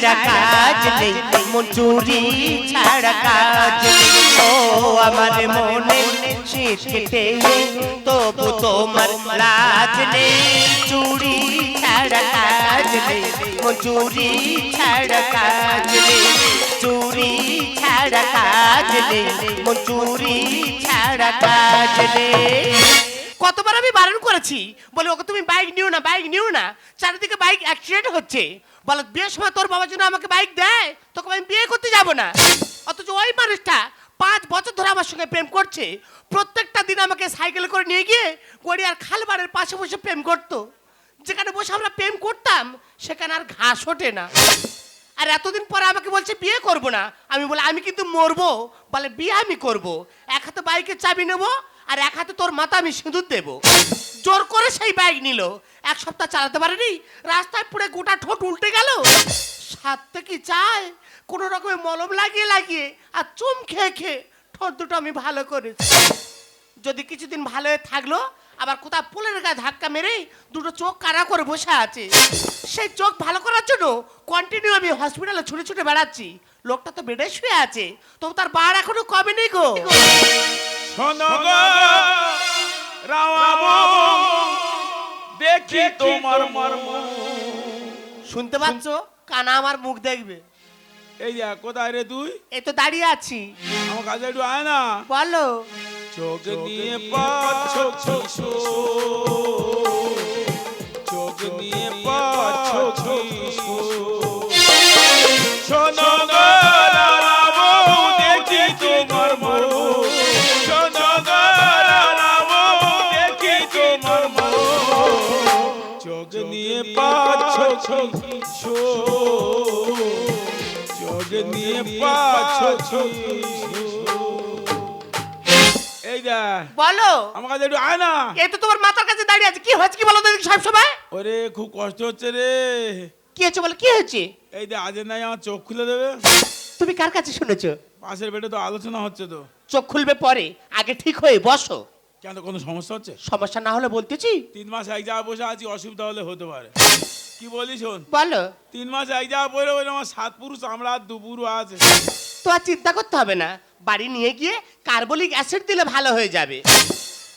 ছাড়া কাজ নেই। মন চুরি ছাড়া কাজ নেই। ও আমার মনে শীত কেটে তবু তোমার লাজ নেই। চুরি ছাড়া কাজ নেই। মন চুরি ছাড়া কাজ নেই। চুরি ছাড়া কাজ নেই। মন চুরি ছাড়া কাজ নেই। কতবার আমি বারণ করেছি? বলে, ওকে তুমি বাইক নিও না বাইক নিও না। চারিদিকে বাইক অ্যাক্সিডেন্ট হচ্ছে। বলে, বিয়ের সময় তোর বাবার জন্য আমাকে বাইক দেয়? তোকে আমি বিয়ে করতে যাব না। অথচ ওই মানুষটা পাঁচ বছর ধরে আমার সঙ্গে প্রেম করছে। প্রত্যেকটা দিন আমাকে সাইকেল করে নিয়ে গিয়ে গড়িয়ার খালবাড়ের পাশে বসে প্রেম করতো। যেখানে বসে আমরা প্রেম করতাম, সেখানে আর ঘাস ওঠে না। আর এতদিন পরে আমাকে বলছে, বিয়ে করব না। আমি বলে, আমি কিন্তু মরবো। বলে, বিয়ে আমি করব। এক হাতে বাইকের চাবি নেব আর এক হাতে তোর মাথা আমি সিঁদুর দেব। জোর করে সেই বাইক নিল। এক সপ্তাহ চালাতে পারেনি? রাস্তায় পুরো গোটা ঠোঁট উল্টে গেল? সাথে কি চায়? কোনো রকমে মলম লাগিয়ে লাগিয়ে আর চুম খেয়ে খেয়ে ঠোঁট দুটো আমি ভালো করেছি যদি কিছুদিন ভালো হয়ে থাকল, আবার কোথাও পুলের গায়ে ধাক্কা মেরে দুটো চোখ কারা করে বসে আছে। সেই চোখ ভালো করার জন্য কন্টিনিউ আমি হসপিটালে ছুটে ছুটে বেড়াচ্ছি। লোকটা তো বেডে শুয়ে আছে। তবু তার বার এখনও কমে নেই গো? শোনো গো রাওয়াবো দেখি তোমার মর্ম শুনতে পাচ্ছ? কানা আমার মুখ দেখবে। এই যা কোথায় রে তুই? এ তো দাঁড়িয়ে আছি। আমার কাছে একটু আয় না। বলো। চোখ নিয়ে পাচ্ছ কিশোর এই দা বলো। আমার কাছে একটু আয় না। এই তো তোমার মাথার কাছে দাঁড়িয়ে আছে। কি হয়েছে কি বলো তো সব সময়? ওরে খুব কষ্ট হচ্ছে রে। কি হয়েছে বলো কি হয়েছে? এই দে আজ নাই আমার চোখ খুলে দেবে। তুমি কার কাছে শুনেছো? পাশের বেডে তো আলোচনা হচ্ছে তো। চোখ খুলবে পরে। আগে ঠিক হয়ে বসো। কেন কোনো সমস্যা হচ্ছে? সমস্যা না হলে বলতেছি? তিন মাস এক জায়গায় বসে আছি অসুবিধা হলে হতে পারে। কি বলি শোন? বলো। তিন মাস এক জায়গায় পরে বলে আমার সাত পুরুষ আমরা আর দু আছে। তো আর চিন্তা করতে হবে না। বাড়ি নিয়ে গিয়ে কার্বলিক অ্যাসিড দিলে ভালো হয়ে যাবে।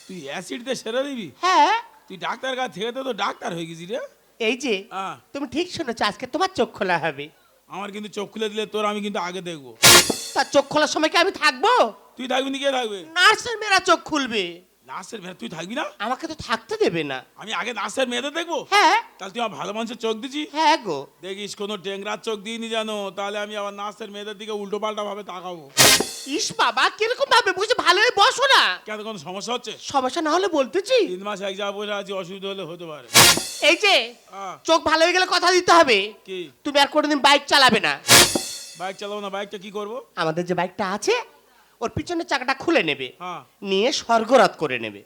তুই অ্যাসিড দিয়ে সেরে দিবি? হ্যাঁ। তুই ডাক্তার কাছে থেকে তো ডাক্তার হয়ে গেছি রে। এই যে হ্যাঁ। তুমি ঠিক শুনেছো আজকে তোমার চোখ খোলা হবে। আমার কিন্তু চোখ খুলে দিলে তোর আমি কিন্তু আগে দেখব। তার চোখ খোলার সময় কি আমি থাকব? তুই থাকবি না কে থাকবে? নার্সের মেয়েরা চোখ খুলবে। নার্সের মেয়ে তুই থাকবি না? আমাকে তো থাকতে দেবে না। আমি আগে নার্সের মেয়েদের দেখব? হ্যাঁ। তাহলে তুই আমার ভালো মানুষের চোখ দিচ্ছি হ্যাঁ গো। দেখিস কোনো ডেংরার চোখ দিইনি জানো তাহলে আমি আবার নার্সের মেয়েদের দিকে উল্টো পাল্টা ভাবে তাকাবো। ইস বাবা কীরকম ভাবে? বুঝে ভালো হয়ে বসো না। কেন কোনো সমস্যা হচ্ছে? সমস্যা না হলে বলতেছি। তিন মাস এক জায়গায় বসে আছি অসুবিধা হলে হতে পারে। এই যে আহ, চোখ ভালো হয়ে গেলে কথা দিতে হবে। কি? তুমি আর কোনোদিন বাইক চালাবে না। বাইক চালাবো না বাইকটা কি করব? আমাদের যে বাইকটা আছে ওর পিছনে চাকাটা খুলে নেবে। হ্যাঁ। নিয়ে স্বর্গরাত করে নেবে।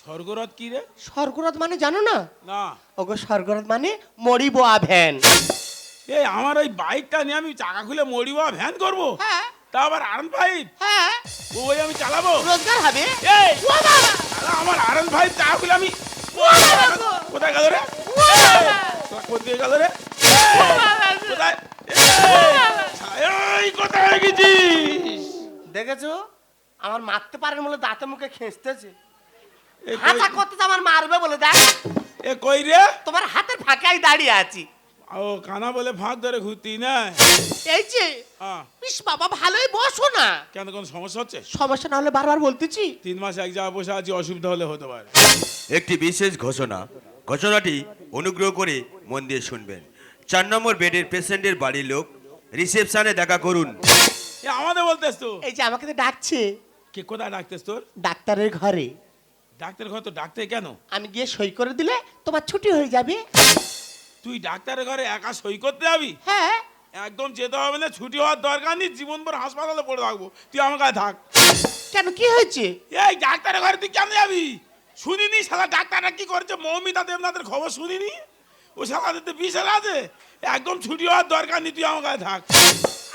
স্বর্গরথ কি রে? স্বর্গরাত মানে জানো না? না। ওগো স্বর্গরাত মানে মরিব ভ্যান। এই আমার ওই বাইকটা নিয়ে আমি চাকা খুলে মরিব ভ্যান করব? হ্যাঁ। তা আবার আরন ফাইভ হ্যাঁ। ওই আমি চালাবো? রোজগার হবে? এই! ও বাবা! আমার আরন ফাইভ চাকা খুলে আমি কোথায় গেল রে? ও বাবা! কোথায় গেল রে? ও বাবা! কোথায়? এই, কোথায় গেছিস? দেখেছ? আমার মারতে পারেন বলে দাঁতে মুখে খেঁচতেছে। হাঁচা করতে আমার মারবে বলে দেখ। এ কই রে? তোমার হাতের ফাঁকাই দাঁড়িয়ে আছি। ও কানা বলে ফাঁক ধরে ঘুরতি না? এই যে হ্যাঁ, ইস বাবা ভালোই বসো না। কেন কোনো সমস্যা হচ্ছে? সমস্যা না হলে বারবার বলতেছি। তিন মাস এক জায়গায় বসে আছি অসুবিধা হলে হতে পারে। একটি বিশেষ ঘোষণা। ঘোষণাটি অনুগ্রহ করে মন দিয়ে শুনবেন। চার নম্বর বেডের পেশেন্টের বাড়ির লোক রিসেপশনে দেখা করুন। এ আমাদের বলতেস তো। এই যে আমাকে তো ডাকছে। কে কোথায় ডাকতেস তোর? ডাক্তারের ঘরে। ডাক্তার ঘর তো ডাকতে কেন? আমি গিয়ে সই করে দিলে তোমার ছুটি হয়ে যাবে। তুই ডাক্তারের ঘরে একা সই করতে যাবি? হ্যাঁ। একদম যেতে হবে না ছুটি হওয়ার দরকার নেই জীবনভর হাসপাতালে পড়ে থাকব। তুই আমার কাছে থাক। কেন কি হয়েছে? এই ডাক্তারের ঘরে তুই কেন যাবি? শুনিনি সালা ডাক্তাররা কি করেছে? মৌমিতা দেবনাথের খবর শুনিনি? ও সালাদের তো বিশাল আছে একদম ছুটি হওয়ার দরকার নেই তুই আমার কাছে থাক।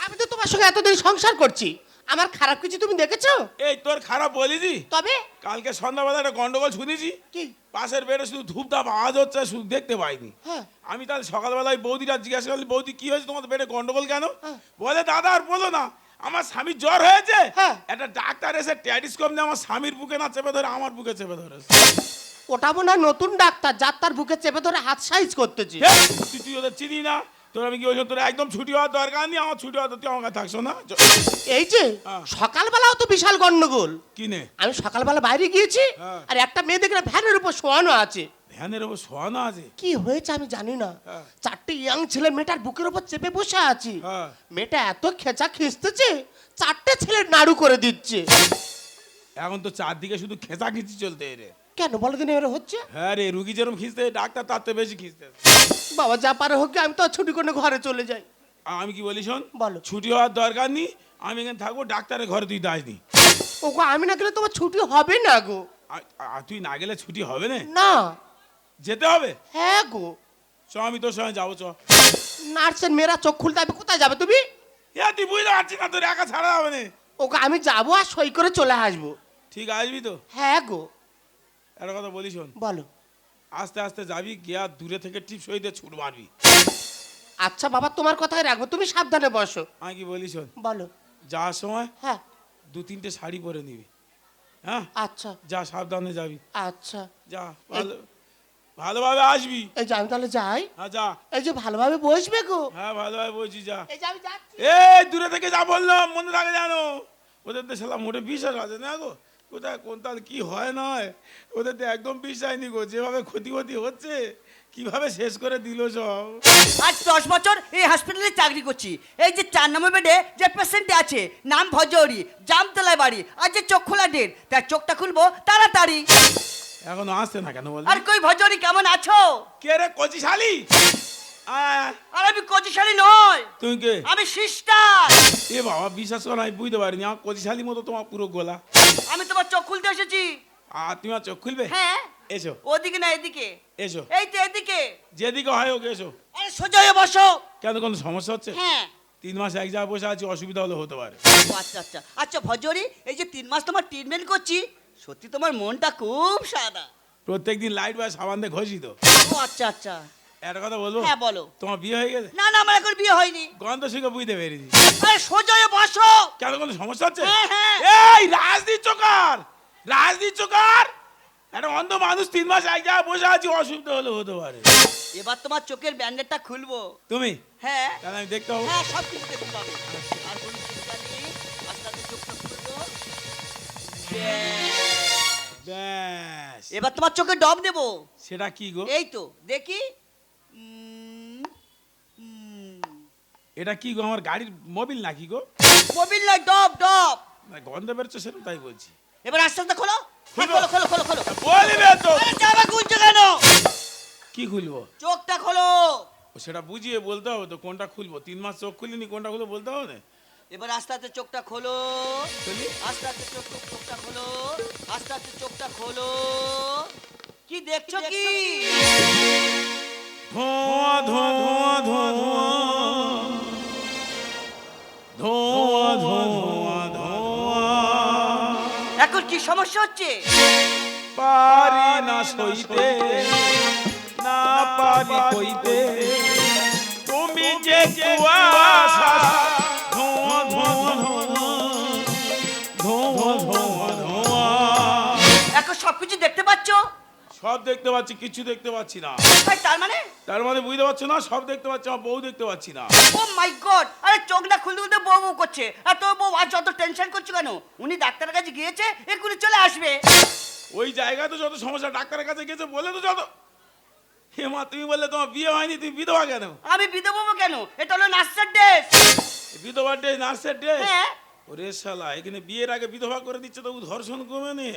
আমি তো তোমার সঙ্গে এতদিন সংসার করছি। আমার খারাপ কিছু তুমি দেখেছ? এই তোর খারাপ বলিনি? তবে? কালকে সন্ধ্যাবেলা একটা গন্ডগোল শুনেছি। কি? পাশের বেডে শুধু ধূপধাপ আওয়াজ হচ্ছে শুধু দেখতে পাইনি। হ্যাঁ। আমি তাহলে সকালবেলায় বৌদিরা জিজ্ঞাসা করলি বৌদি কি হয়েছে তোমাদের বেডে গন্ডগোল কেন? হ্যাঁ। বলে দাদা আর বলো না আমার স্বামীর জ্বর হয়েছে। হ্যাঁ। একটা ডাক্তার এসে ট্যাডিস্কোপ নিয়ে আমার স্বামীর বুকে না চেপে ধরে আমার বুকে চেপে ধরেছে ওটা মনে হয় নতুন ডাক্তার যার তার বুকে চেপে ধরে হাত সাইজ করতেছি। তুই ওদের চিনি না? তোর আমি কি বলছি? তোর একদম ছুটি হওয়ার দরকার নেই আমার ছুটি হওয়ার তুই আমার কাছে থাকছো না। এই যে হ্যাঁ। সকালবেলাও তো বিশাল গন্ডগোল কিনে আমি সকালবেলা বাইরে গিয়েছি হ্যাঁ। আর একটা মেয়ে দেখলে ভ্যানের উপর শোয়ানো আছে। ভ্যানের ওপর শোয়ানো আছে? কি হয়েছে আমি জানি না। হ্যাঁ। চারটে ইয়াং ছেলে মেয়েটার বুকের উপর চেপে বসে আছি। মেয়েটা এত খেচা খিস্তেছে চারটে ছেলে নাড়ু করে দিচ্ছে। এখন তো চারদিকে শুধু খেঁচা খিচি চলতে রে। কেন? বলো দিন এবারে হচ্ছে? হ্যাঁ রে রুগী যেরকম খিঁচতে ডাক্তার তার তো বেশি খিঁচতে। বাবা যা পারে হোক আমি তো ছুটি করে ঘরে চলে যাই। আমি কি বলি শোন? বলো। ছুটি হওয়ার দরকার নেই আমি এখানে থাকব ডাক্তারের ঘরে তুই দাস নি। ওগো আমি না গেলে তোমার ছুটি হবে না গো। তুই না গেলে ছুটি হবে না? না। যেতে হবে? হ্যাঁ গো। চ আমি তোর সঙ্গে যাব চ। নার্সের মেয়েরা চোখ খুলতে হবে কোথায় যাবে তুমি? ইয়া তুই বুঝতে পারছিস না তোর একা ছাড়া হবে না। ওকে আমি যাব আর সই করে চলে আসব। ঠিক আসবি তো? হ্যাঁ গো। একটা কথা বলি শোন। বলো। আস্তে আস্তে যাবি গিয়া দূরে থেকে টিপ সইতে ছুট মারবি। আচ্ছা বাবা তোমার কথাই রাখব তুমি সাবধানে বসো। আমি কি বলি শোন? বলো। যাওয়ার সময় হ্যাঁ। দু তিনটে শাড়ি পরে নিবি। হ্যাঁ? আচ্ছা। যা সাবধানে যাবি। আচ্ছা। যা ভালো ভালোভাবে আসবি। এই যে আমি তাহলে যাই। হ্যাঁ যা। এই যে ভালোভাবে বসবে গো। হ্যাঁ ভালোভাবে বলছি যা। এই যে আমি যাচ্ছি। এই দূরে থেকে যা বললাম মনে থাকে জানো ওদের তো সালা মোটে বিশ্বাস আছে না গো? কোথায় কোন তাল কি হয় না হয় ওদের তো একদম বিশ্বাস নি গো যেভাবে ক্ষতি ক্ষতি হচ্ছে কীভাবে শেষ করে দিল সব? আজ দশ বছর এই হসপিটালে চাকরি করছি। এই যে চার নম্বর বেডে যে পেশেন্ট আছে নাম ভজরি জামতলায় বাড়ি আর যে চোখ খোলা ডেট তার চোখটা খুলবো তাড়াতাড়ি। এখন আসছে না কেন বল আর কই ভজরি কেমন আছো? কে রে কচি শালি? আর আমি কচিশালী নয়। তুমি কে? আমি সিস্টার। এ বাবা বিশ্বাস করো আমি বুঝতে পারিনি। আমার কচি শালি মতো তোমার পুরো গোলা। আমি তোমার চোখ খুলতে এসেছি। আর তুমি আর চোখ খুলবে? হ্যাঁ। এসো। ওদিকে না এদিকে। এসো। এই তো এদিকে। যেদিকে হয় ওকে এসো। আরে সোজা হয়ে বসো। কেন কোনো সমস্যা হচ্ছে? হ্যাঁ। তিন মাস এক জায়গায় বসে আছি অসুবিধা হলে হতে পারে। আচ্ছা আচ্ছা। আচ্ছা ভজরি এই যে তিন মাস তোমার ট্রিটমেন্ট করছি সত্যি তোমার মনটা খুব সাদা। প্রত্যেকদিন লাইট বা সাবান দিয়ে ঘষি তো। ও আচ্ছা আচ্ছা। একটা কথা বলব? হ্যাঁ বলো। তোমার বিয়ে হয়ে গেছে? না না আমার এখন বিয়ে হয়নি। গন্ধ শুকে বুঝতে পেরেছি। আরে সোজা হয়ে বসো। কেন কোনো সমস্যা হচ্ছে? হ্যাঁ, হ্যাঁ। এই রাজনীতি চোকার! রাজনীতি চোকার! একটা অন্ধ মানুষ তিন মাস এক জায়গায় বসে আছি অসুবিধা হলে হতে পারে। এবার তোমার চোখের ব্যান্ডেডটা খুলবো। তুমি? হ্যাঁ। কেন আমি দেখতে পাবো। হ্যাঁ সব কিছু দেখতে পাবে। আর কোনো চিন্তা নেই। আস্তে আস্তে চোখটা খুলবো। ব্যাস। ব্যাস। এবার তোমার চোখে ডব দেবো সেটা কি গো? এই তো দেখি। এটা কি গো আমার গাড়ির মোবিল নাকি গো? মোবিল নয় ডব ডব। না, গন্ধ বেরোচ্ছে সেরকম তাই বলছি। এবার আস্তে আস্তে খোলো। হ্যাঁ, খোলো খোলো খোলো খোলো। বলবে তো। আরে জামা খুলছো কেন? কি খুলবো? চোখটা খোলো। ও সেটা বুঝিয়ে বলতে হবে তো কোনটা খুলবো? তিন মাস চোখ খুলিনি কোনটা খুলবো বলতে হবে না? এবার আস্তে আস্তে চোখটা খোলো। খুলি? আস্তে আস্তে চোখ চোখ- চোখটা খোলো। আস্তে আস্তে চোখটা খোলো। কি? দেখছ কি? ধোঁয়া ধোঁয়া ধোঁয়া ধোঁয়া। ধোঁয়া ধোঁয়া ধোঁয়া। এখন কি সমস্যা হচ্ছে? পারি না সইতে না পারি কইতে তুমি যে কুয়াশা ধোঁয়া ধোঁয়া ধোঁয়া ধোঁয়া ধোঁয়া। এখন সবকিছু দেখতে পাচ্ছো? সব দেখতে পাচ্ছি কিছু দেখতে পাচ্ছি না। ভাই, তার মানে? তার মানে বুঝতে পারছ না? সব দেখতে পাচ্ছি আমার বউ দেখতে পাচ্ছি না। ও মাই গড আরে চোখটা খুলতে খুলতে বউ বউ করছে। আর তোর বউ আজ যত টেনশন করছ কেন? উনি ডাক্তারের কাছে গিয়েছে এক্ষুনি চলে আসবে। ওই জায়গায় তো যত সমস্যা ডাক্তারের কাছে গেছে বলে তো যত। হে মা তুমি বললে তোমার বিয়ে হয়নি তুমি বিধবা কেন? আমি বিধবা কেন? এটা হলো নার্সের ড্রেস বিধবার ডে নার্সের ডে হ্যাঁ। ওরে শালা এখানে বিয়ের আগে বিধবা করে দিচ্ছে তবু ধর্ষণ কমে নে।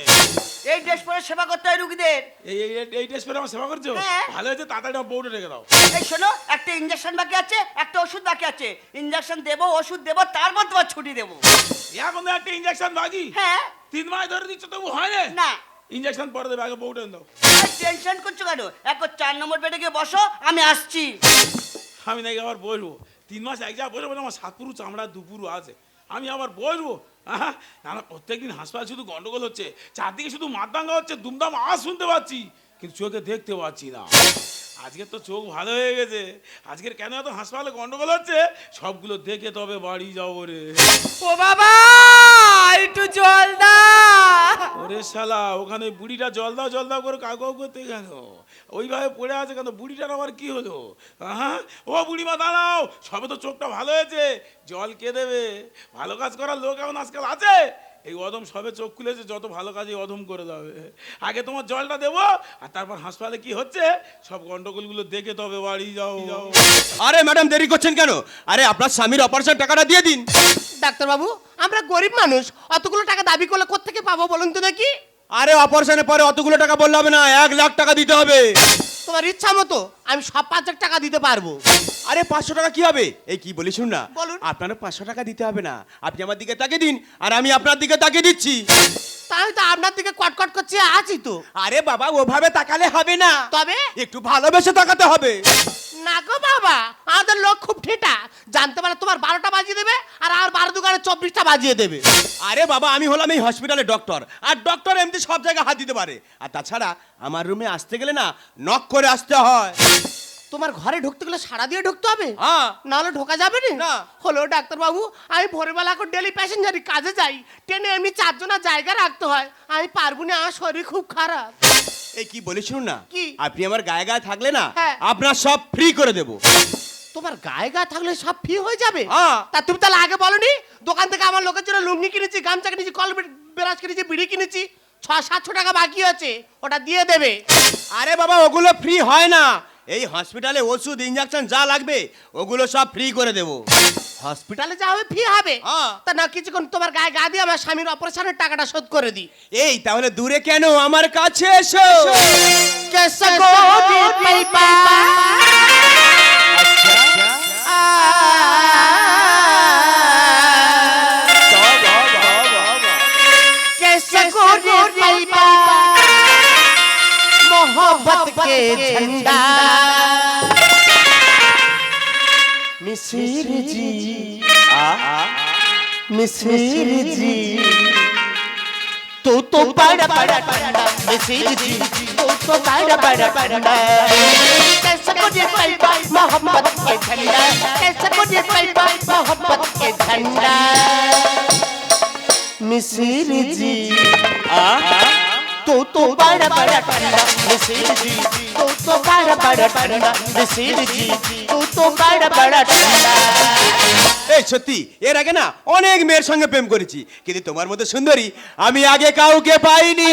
এই ড্রেস পরে সেবা করতে হয় রুগীদের। এই এই এই- ড্রেস পরে আমার সেবা করছ? হ্যাঁ। ভালো হয়েছে তাড়াতাড়ি আমার বউটা রেখে দাও। এই শোনো একটা ইঞ্জেকশন বাকি আছে একটা ওষুধ বাকি আছে। ইঞ্জেকশন দেবো ওষুধ দেবো তারপর তোমার ছুটি দেবো। এখন তো একটা ইঞ্জেকশন বাকি? হ্যাঁ। তিন মাস ধরে দিচ্ছে তবু হয় না? না। ইঞ্জেকশন পরে দেবে আগে বউটা দাও টেনশন করছ কেন? এখন চার নম্বর বেডে গিয়ে বসো আমি আসছি। আমি নাকি আবার বলব তিন মাস এক জায়গায় বসে বলে আমার সাতপুরু চামড়া দুপুরু আছে। আমি আবার বসবো আহা, না না প্রত্যেকদিন হাসপাতাল শুধু গন্ডগোল হচ্ছে চারদিকে শুধু মারদাঙ্গা হচ্ছে দুমদাম আওয়াজ শুনতে পাচ্ছি কিন্তু চোখে দেখতে পাচ্ছি না। আজকে তো চোখ ভালো হয়ে গেছে আজকের কেন এত হাসপাতালে গন্ডগোল হচ্ছে? সবগুলো দেখে তবে বাড়ি যাব রে। ও বাবা একটু জল দা ওরে শালা ওখানে বুড়িটা জল দাও জল দাও করে কাউ করতে কেন? ওইভাবে পড়ে আছে কেন? বুড়িটার আবার কি হলো? হ্যাঁ ও বুড়িমা দাঁড়াও। সবে তো চোখটা ভালো হয়েছে। জল কে দেবে? ভালো কাজ করার লোক এখন আজকাল আছে। এই অদম সবে চোখ খুলেছে যত ভালো কাজে অদম করে দেবে। আগে তোমার জলটা দেবো আর তারপর হাসপাতালে কি হচ্ছে? সব গন্ডগোলগুলো দেখে তবে বাড়ি যাও। যাও আরে ম্যাডাম দেরি করছেন কেন? আরে আপনার স্বামীর অপারেশন টাকাটা দিয়ে দিন। ডাক্তারবাবু আমরা গরিব মানুষ। অতগুলো টাকা দাবি করলে কোত্থেকে পাবো বলুন তো দেখি? আরে অপারেশনের পরে অতগুলো টাকা বললে হবে না, এক লাখ টাকা দিতে হবে। তোমার ইচ্ছা মতো। আমি সব পাঁচ লাখ টাকা দিতে পারব। আরে পাঁচশো টাকা কি হবে? এই কি বলি শুন না। বলুন। আপনার পাঁচশো টাকা দিতে হবে না। আপনি আমার দিকে তাকিয়ে দিন আর আমি আপনার দিকে তাকিয়ে দিচ্ছি। তাই তো আপনার দিকে কটকট করছে আছি তো। আরে বাবা ওভাবে তাকালে হবে না। তবে? একটু ভালোবেসে তাকাতে হবে। না গো বাবা আমাদের লোক খুব ঠেটা। জানতে পারে তোমার বারোটা বাজিয়ে দেবে আর আর বারো দোকানে চব্বিশটা বাজিয়ে দেবে। আরে বাবা আমি হলাম এই হসপিটালের ডক্টর আর ডক্টর এমনি সব জায়গায় হাত দিতে পারে। আর তাছাড়া আমার রুমে আসতে গেলে না নক করে আসতে হয়। তোমার ঘরে ঢুকতে গেলে সারা দিয়ে ঢুকতে হবে? হ্যাঁ। নাহলে ঢোকা যাবে না। হলো ডাক্তারবাবু আমি ভোরবেলা করে ডেলি প্যাসেঞ্জারি কাজে যাই। ট্রেনে এমনি চারজনের জায়গা রাখতে হয়। আমি পারব না আমার শরীর খুব খারাপ। এই কি বলি শুনুন না? কি? আপনি আমার গায়ে গায়ে থাকলে না হ্যাঁ। আপনার সব ফ্রি করে দেবো। তোমার গায়ে গা থাকলে সব ফি হয়ে যাবে? হ্যাঁ। তা তুমি তাহলে আগে বলনি দোকান থেকে আমার লোকের জন্য লুঙ্গি কিনেছি গামছা কিনেছি কল বেরাজ কিনেছি বিড়ি কিনেছি ছ সাতশো টাকা বাকি আছে ওটা দিয়ে দেবে। আরে বাবা ওগুলো ফ্রি হয় না। এই হসপিটালে ওষুধ ইঞ্জেকশন যা লাগবে ওগুলো সব ফ্রি করে দেবো হসপিটালে যা হবে ফি হবে হ্যাঁ। তা না কিছুক্ষণ তোমার গায়ে গা দিয়ে আমার স্বামীর অপারেশনের টাকাটা শোধ করে দিই এই তাহলে দূরে কেন আমার কাছে এসো मोहब्बत के झंडा मिसिर जी मिसिर जी तू तो बड़ा बड़ा ठंडा मिसिर जी तू तो बड़ा बड़ा ठंडा कैसे मुझे पाई पाई मोहब्बत के झंडा कैसे मुझे पाई पाई मोहब्बत के झंडा मिसिर जी तू तो बड़ा बड़ा ठंडा मिसिर जी तू तो बड़ा बड़ा ठंडा मिसिर जी तू तो बड़ा बड़ा ठंडा এই সত্যি এর আগে না অনেক মেয়ের সঙ্গে প্রেম করেছি কিন্তু তোমার মতো সুন্দরী আমি আগে কাউকে পাইনি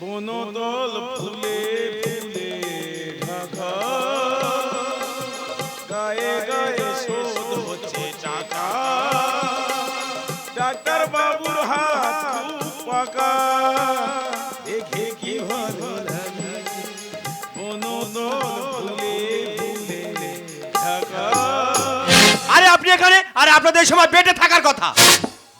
বনদল ফুলে ফুলে আরে আপনাদের সময় বেডে থাকার কথা।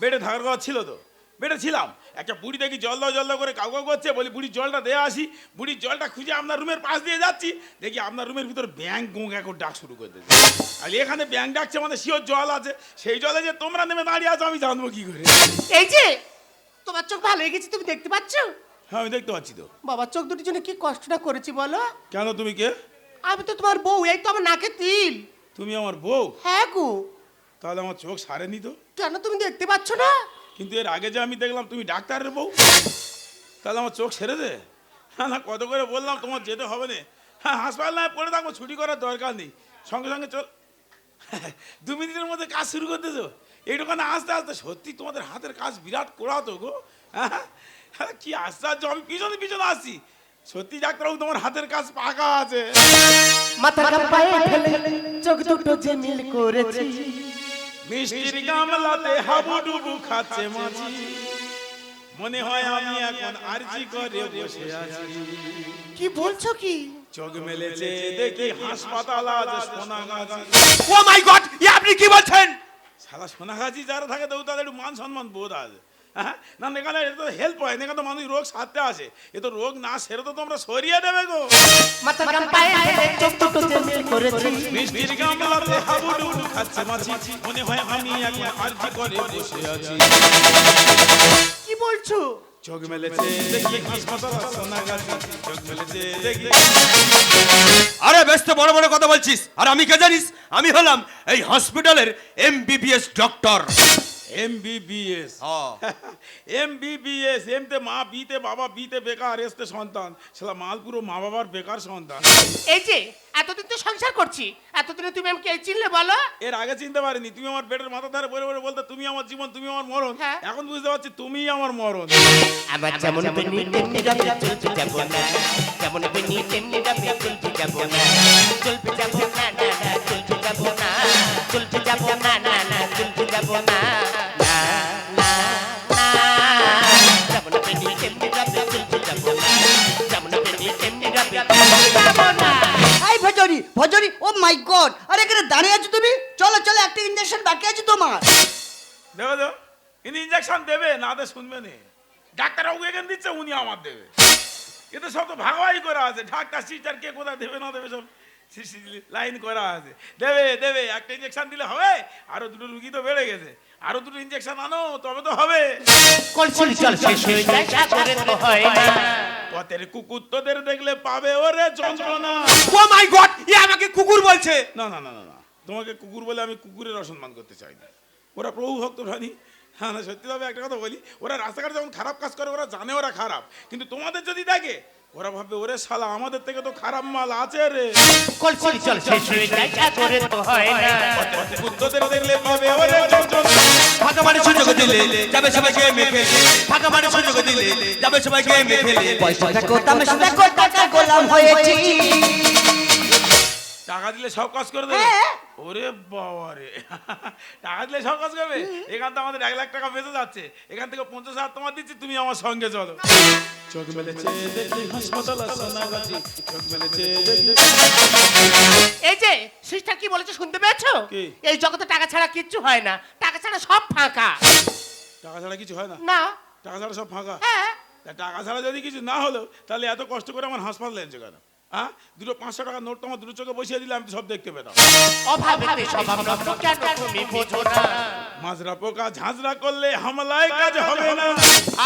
বেডে থাকার কথা ছিল তো। বেডে ছিলাম। একটা বুড়ি দেখি জল দাও জল দাও করে কাউ কাউ করছে বলি বুড়ির জলটা দিয়ে আসি। বুড়ির জলটা খুঁজে আপনার রুমের পাশ দিয়ে যাচ্ছি। দেখি আপনার রুমের ভিতর ব্যাং গোঁক এখন ডাক শুরু করে দিয়েছে। আর এখানে ব্যাং ডাকছে আমাদের শিওর জল আছে। সেই জলে যে তোমরা নেমে দাঁড়িয়ে আছো আমি জানব কি করে। এই যে তোমার চোখ ভালো হয়ে গেছে তুমি দেখতে পাচ্ছ? হ্যাঁ আমি দেখতে পাচ্ছি তো। বাবা চোখ দুটির জন্য কি কষ্টটা করেছি বলো? কেন তুমি কে? আমি তো তোমার বউ এই তো আমার নাকে তিল। তুমি আমার বউ? হ্যাঁ গো। তাহলে আমার চোখ সারেনি তো? কেন তুমি দেখতে পাচ্ছ না? কিন্তু এর আগে যে আমি দেখলাম তুমি ডাক্তারের বউ তাহলে আমার চোখ সেরে দে। হ্যাঁ না কত করে বললাম তোমার যেতে হবে না। হ্যাঁ হাসপাতাল না পড়ে থাকব ছুটি করার দরকার নেই। সঙ্গে সঙ্গে চল। দু মিনিটের মধ্যে কাজ শুরু করতেছো এইটুখানে আস্তে আস্তে সত্যি তোমাদের হাতের কাজ বিরাট করাতো গো। হ্যাঁ হ্যাঁ, কি আশ্চর্য আমি পিছনে পিছনে আসছি। সত্যি ডাক্তারবাবু তোমার হাতের কাজ পাকা আছে। মাথা কাঁপায় ফেলে চোখ দুটো যে মিল করেছি। মিষ্টির গামলাতে হাবুডুবু খাচ্ছে মাছি মনে হয় আমি এখন আরজি করে বসে আছি। কি বলছো কি? চোখ মেলেছে দেখি হাসপাতাল আজ সোনাগাছি ও মাই গড আপনি কি বলছেন? সারা সোনাগাছি যারা থাকে তো তাদের একটু মান সম্মান বোধ আছে হ্যাঁ? না এখানে এটা তো হেল্প হয় না, এখানে তো মানুষ রোগ সারতে আসে। এ তো রোগ না সেরে তো তোমরা সরিয়ে দেবে গো। বৃষ্টির গামলাতে হাবুডুবু খাচ্ছে মাছি মনে হয় আমি এখন আরজি করে বসে আছি। কি বলছো? চোখ মেলেছে দেখি হাসপাতাল সোনা গাছি। চোখ মেলেছে দেখি। আরে ব্যস্ত বড় বড় কথা বলছিস। আর আমি কে জানিস? আমি হলাম এই হসপিটালের এমবিবিএস ডক্টর এমবিবিএস হ্যাঁ। এমবিবিএস এমতে মা বিতে বাবা বিতে বেকার এসতে সন্তান। সেটা মাল পুরো মা বাবার বেকার সন্তান। এই যে এতদিন তো সংসার করছি। এতদিনে তুমি আমাকে চিনলে বলো। এর আগে চিনতে পারিনি। তুমি আমার পেটের মাথা ধারে বলে বলে বলতে তুমি আমার জীবন তুমি আমার মরণ। হ্যাঁ। এখন বুঝতে পারছি তুমিই আমার মরণ। আমার যেমন বেনি তেমনি রবে চলতে যাব না। যেমন বেনি তেমনি রবে চলতে যাব না। চলতে যাব না না না চলতে যাব না। চলতে যাব না না না চলতে যাব না। ইঞ্জেকশন দেবে, না শুনবে নে। দিচ্ছে, উনি আমার দেবে। সব তো আছে। কে কোথায় দেবে, না দেবে, সব লাইন করা আছে। দেবে দেবে, একটা ইঞ্জেকশন দিলে হবে, আরও দুটো রুগী তো বেড়ে গেছে। আরও দুটো ইঞ্জেকশন আনো তবে তো হবে। চল হয়ে হয়। পথের কুকুর তোদের দেখলে পাবে ওরে যন্ত্রণা। ও মাই গড এ আমাকে কুকুর বলছে। না না না না না। তোমাকে কুকুর বলে আমি কুকুরের অসম্মান করতে চাই না। ওরা প্রভু ভক্ত রানী হ্যাঁ না সত্যি তবে একটা কথা বলি ওরা রাস্তাঘাটে যখন খারাপ কাজ করে ওরা জানে ওরা খারাপ। কিন্তু তোমাদের যদি দেখে ওরা ভাববে ওরে শালা আমাদের থেকে তো খারাপ মাল আছে রে। কলসি চল না। কুত্তদের দেখলে পাবে ওরে ফাঁকা মানে সুযোগ দিলে যাবে সবাই গেমে ফাঁকা মানে সুযোগ দিলে যাবে সবাই গেমে ফেলে পয়সা দেখো তামাশা দেখো টাকা গোলাম হয়েছি। টাকা দিলে সব কাজ করে দেবে? হ্যাঁ। ওরে বাবা রে। টাকা দিলে সব কাজ করবে? এখান থেকে আমাদের এক লাখ টাকা বেঁচে যাচ্ছে। এখান থেকে পঞ্চাশ হাজার তোমার দিচ্ছি তুমি আমার সঙ্গে চলো। চোখ মেলেছে দেখি হাসপাতাল সোনাগাছি চোখ মেলেছে এই যে সিস্টার কি বলেছে শুনতে পেয়েছ? কি? এই জগতে টাকা ছাড়া কিচ্ছু হয় না। টাকা ছাড়া সব ফাঁকা। টাকা ছাড়া কিছু হয় না? না। টাকা ছাড়া সব ফাঁকা? হ্যাঁ। টাকা ছাড়া যদি কিছু না হলো তাহলে এত কষ্ট করে আমার হাসপাতালে এনেছো কেন? হ্যাঁ? দুটো পাঁচশো টাকা নোট তোমার দুটো চোখে বসিয়ে দিলে আমি সব দেখতে পেতাম। অভাবে স্বভাব নষ্ট কেন তুমি বোঝো না। মাজরা পোকা ঝাঁঝরা করলে হামলায় কাজ হবে না।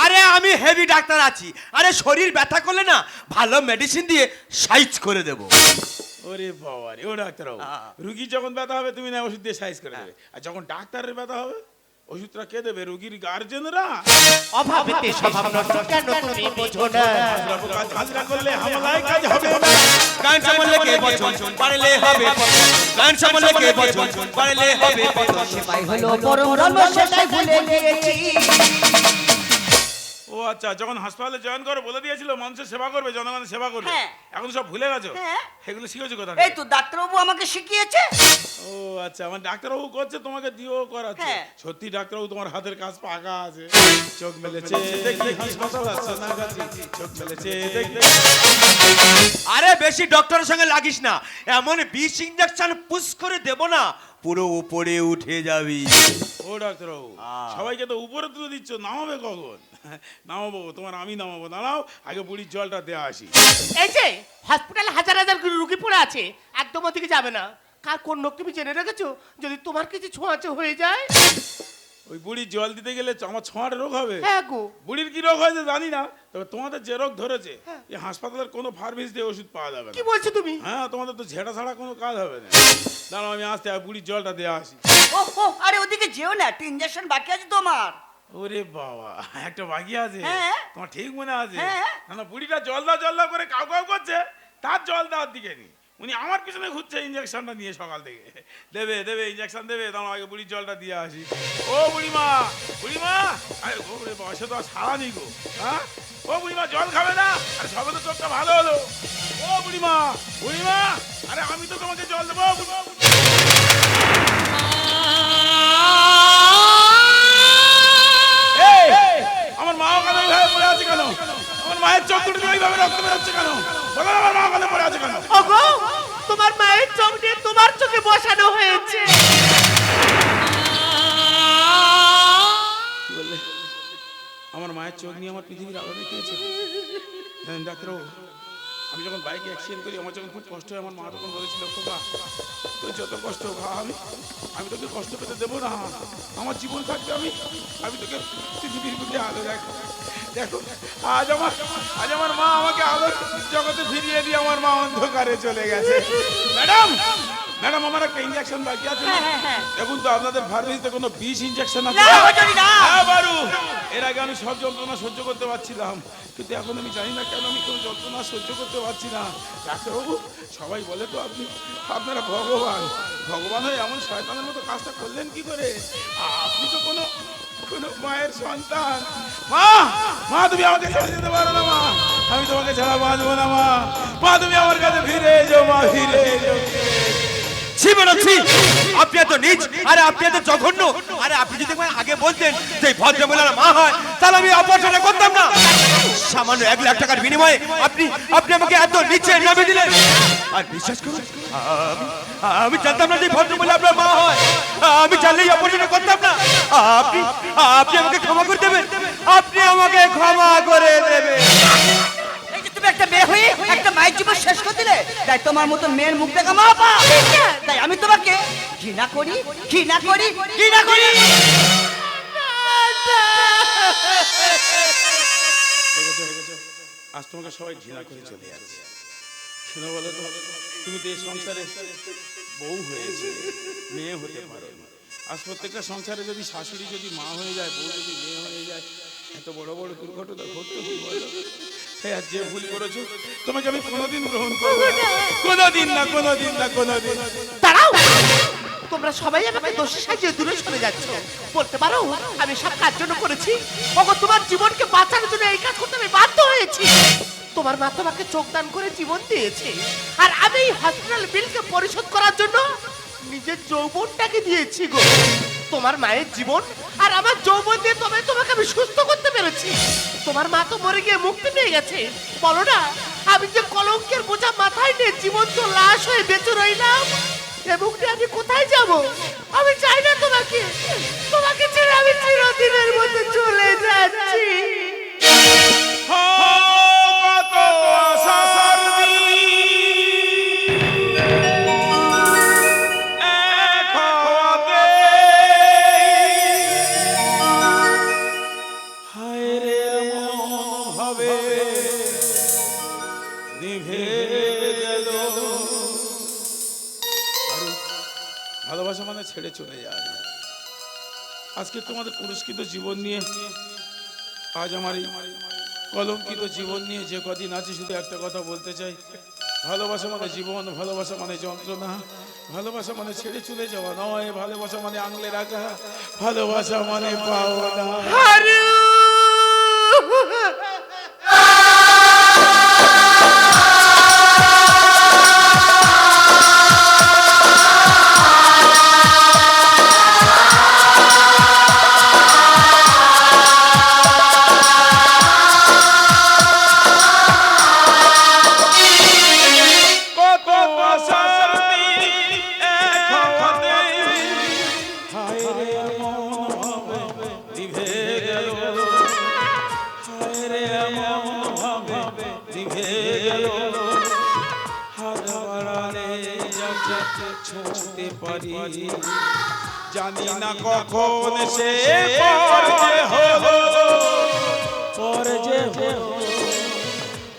আরে আমি হেভি ডাক্তার আছি। আরে শরীর ব্যথা করলে না ভালো মেডিসিন দিয়ে সাইজ করে দেব। ওরে বাবা রে ও ডাক্তারবাবু রুগী যখন ব্যথা হবে তুমি না ওষুধ দিয়ে সাইজ করে দেবে। আর যখন ডাক্তারের ব্যথা হবে ওষুধটা কে দেবে রোগীর গার্জেনরা? অভাবেতে স্বভাব নষ্ট কেন তুমি বোঝো না? হাজরা করলে হামলায় কাজ হবে না গান সামলে কে বচন? পারলে হবে পতন। গান সামলে কে বচন? পারলে হবে পতন। হলো পরম ধর্ম সেটাই ভুলে গিয়েছি। ও আচ্ছা যখন হাসপাতালে জয়েন করে বলে দিয়েছিল মানুষের সেবা করবে জনগণের সেবা করবে। হ্যাঁ। এখন সব ভুলে গেছো? হ্যাঁ। এগুলো শিখেছো কোথা এই তো ডাক্তারবাবু আমাকে শিখিয়েছে। ও আচ্ছা আমার ডাক্তারবাবু করছে তোমাকে দিয়েও করাচ্ছে। হ্যাঁ। সত্যি ডাক্তারবাবু তোমার হাতের কাজ পাকা আছে। চোখ মেলেছে। দেখি হাসপাতাল আছে চোখ মেলেছে। দেখি আরে বেশি ডক্টরের সঙ্গে লাগিস না। এমন বিষ ইঞ্জেকশন পুশ করে দেব না পুরো উপরে উঠে যাবি। ও ডাক্তারবাবু সবাইকে তো উপরে তুলে দিচ্ছ নামাবে কখন? নামাবো তোমার আমি নামাবো। দাঁড়াও আগে বুড়ির জলটা দেওয়া আসি। এই যে হসপিটালে হাজার হাজার রুগী পড়ে আছে একদম ওদিকে যাবে না। কার কোন লোক তুমি জেনে রেখেছো? যদি তোমার কিছু ছোঁয়াচে হয়ে যায়? ওই বুড়ির জল দিতে গেলে আমার ছোঁয়ার রোগ হবে? হ্যাঁ গো। বুড়ির কি রোগ হয়েছে জানি না তবে তোমাদের যে রোগ ধরেছে এই হাসপাতালের কোনো ফার্মেসি দিয়ে ওষুধ পাওয়া যাবে কি বলছো তুমি? হ্যাঁ তোমাদের তো ঝেড়া ছাড়া কোনো কাজ হবে না। দাঁড়াও আমি আসতে আর বুড়ির জলটা দেওয়া আসি। ও ও আরে ওদিকে যেও না একটা ইঞ্জেকশন বাকি আছে তোমার। ওরে বাবা একটা বাকি আছে। হ্যাঁ। তোমার ঠিক মনে আছে? হ্যাঁ। না বুড়িটা জল দাও জল দাও করে কাউ কাউ করছে তার জল দেওয়ার দিকে নি উনি আমার পিছনে ঘুরছে ইঞ্জেকশনটা নিয়ে সকাল থেকে। দেবে দেবে ইঞ্জেকশন দেবে তখন আগে বুড়ির জলটা দিয়ে আসি। ও বুড়িমা বুড়িমা আরে ও রে বাবা সে তো আর সারা নেই গো হ্যাঁ? ও বুড়িমা জল খাবে না? আরে সবে তো চোখটা ভালো হলো। ও বুড়িমা বুড়িমা আরে আমি তো তোমাকে জল দেবো। বুড়িমা, আমার মা পড়ে আছে কেন? আমার মায়ের চোখ দুটো রক্ত বেরোচ্ছে কেন? বলো আমার মা ওখানে পড়ে আছে কেন? ওগো তোমার মায়ের চোখ দিয়ে তোমার চোখে বসানো হয়েছে। আমার মায়ের চোখ নিয়ে আমার পৃথিবীর আলো জানেন ডাক্তারবাবু আমি যখন বাইকে অ্যাক্সিডেন্ট করি, আমার যখন খুব কষ্ট হয়, আমার মা তখন বলেছিল, খোকা তুই যত কষ্ট হোক আমি আমি তোকে কষ্ট পেতে দেবো না। আমার জীবন থাকবে, আমি আমি তোকে পৃথিবীর বুকে আলো দেখো দেখো, আজ আমার আজ আমার মা আমাকে আলো জগতে ফিরিয়ে দিয়ে আমার মা অন্ধকারে চলে গেছে। ম্যাডাম! ম্যাডাম আমার একটা ইঞ্জেকশন বাকি আছে না? দেখুন তো আপনাদের ফার্মেসিতে কোনো বিষ ইঞ্জেকশন আছে। হ্যাঁ বারু। এর আগে আমি সব যন্ত্রণা সহ্য করতে পারছিলাম। কিন্তু এখন আমি জানি না কেন আমি কোনো যন্ত্রণা সহ্য করতে পারছি না। ডাক্তারবাবু সবাই বলে তো আপনি আপনারা ভগবান। ভগবান হয়ে এমন শয়তানের মতো কাজটা করলেন কি করে? আপনি তো কোনো কোনো মায়ের সন্তান। মা মা তুমি আমাকে ছেড়ে যেতে পারো না মা। আমি তোমাকে ছাড়া বাঁচবো না মা। মা তুমি আমার কাছে ফিরে এসো মা ফিরে এসো। ছি বেরোচ্ছি আপনি এত নিচ আরে আপনি এত জঘন্য। আরে আপনি যদি আগে বলতেন যে ভদ্রমহিলার মা হয়, তাহলে আমি অপারেশনটা করতাম না। সামান্য এক লাখ টাকার বিনিময়ে আপনি আপনি আমাকে এত নিচে নামিয়ে দিলেন। আর বিশ্বাস করুন, আমি জানতাম না যে ভদ্রমহিলা আপনার মা হয়। আমি জানলেই অপারেশন করতাম না। আপনি আপনি আমাকে ক্ষমা করে দেবেন। আপনি আমাকে ক্ষমা করে দেবেন। একটা মেয়ে হয়ে একটা মায়ের জীবন শেষ করে দিলে, তাই তোমার মতো মেয়ের তাই আমি তোমাকে তুমি সংসারে বউ হয়েছে, মেয়ে হতে আজ প্রত্যেকটা সংসারে যদি শাশুড়ি যদি মা হয়ে যায়, বউ যদি মেয়ে হয়ে যায়, এত বড় বড় দুর্ঘটনা ঘটতো আর যে ভুল করেছ তোমাকে আমি কোনোদিন গ্রহণ করব কোনোদিন না কোনোদিন না কোনোদিন দাঁড়াও! তোমরা সবাই আমাকে দোষী সাজিয়ে দূরে সরে যাচ্ছ। বলতে পারো আমি সব কার জন্য করেছি। ওগো তোমার জীবনকে বাঁচানোর জন্য এই কাজ করতে আমি বাধ্য হয়েছি। তোমার মা তোমাকে চোখ দান করে জীবন দিয়েছে। আর আমি এই হসপিটাল বিলকে পরিশোধ করার জন্য নিজের যৌবনটাকে দিয়েছি গো। তোমার মায়ের জীবন আর আমার যৌবন দিয়ে তবে তোমাকে আমি সুস্থ করতে পেরেছি। তোমার মা তো মরে গিয়ে মুক্তি পেয়ে গেছে। বলো না, আমি যে কলঙ্কের বোঝা মাথায় নিয়ে জীবন তো লাশ হয়ে বেঁচে রইলাম এবং আমি কোথায় যাব? আমি চাই না তোমাকে। তোমাকে ছেড়ে আমি চিরদিনের মতো চলে যাচ্ছি। কত আশার আজকে তোমাদের পুরস্কৃত জীবন নিয়ে, আজ আমার এই কলঙ্কিত জীবন নিয়ে যে কদিন আছে, শুধু একটা কথা বলতে চাই। ভালোবাসা মানে জীবন, ভালোবাসা মানে যন্ত্রণা। ভালোবাসা মানে ছেড়ে চলে যাওয়া নয়, ভালোবাসা মানে আঙলে রাখা ভালোবাসা মানে পাওয়া ভাবে গেল হাত বাড়ালে ছুঁতে পারি জানি না কখন সে পর যে হলো পর যে হলো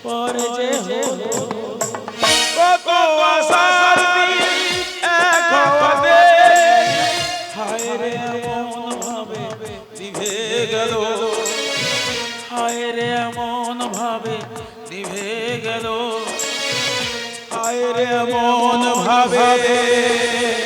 পর যে হলো কত আশার হায় রে এমন ভাবে